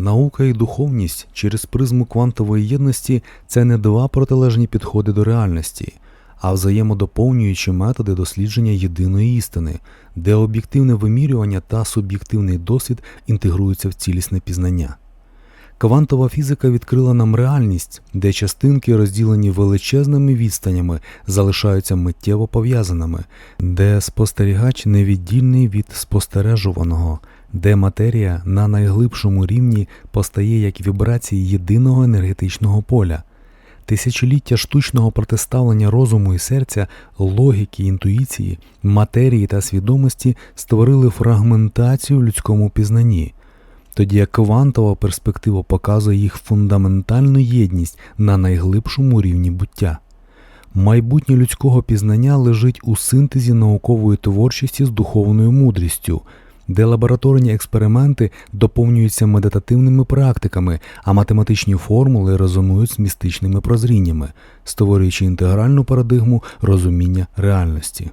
Наука і духовність через призму квантової єдності це не два протилежні підходи до реальності, а взаємодоповнюючі методи дослідження єдиної істини, де об'єктивне вимірювання та суб'єктивний досвід інтегруються в цілісне пізнання. Квантова фізика відкрила нам реальність, де частинки, розділені величезними відстанями, залишаються миттєво пов'язаними, де спостерігач невіддільний від спостережуваного, де матерія на найглибшому рівні постає як вібрації єдиного енергетичного поля. Тисячоліття штучного протиставлення розуму і серця, логіки, інтуїції, матерії та свідомості створили фрагментацію в людському пізнанні тоді як квантова перспектива показує їх фундаментальну єдність на найглибшому рівні буття. Майбутнє людського пізнання лежить у синтезі наукової творчості з духовною мудрістю, де лабораторні експерименти доповнюються медитативними практиками, а математичні формули резонують з містичними прозріннями, створюючи інтегральну парадигму розуміння реальності.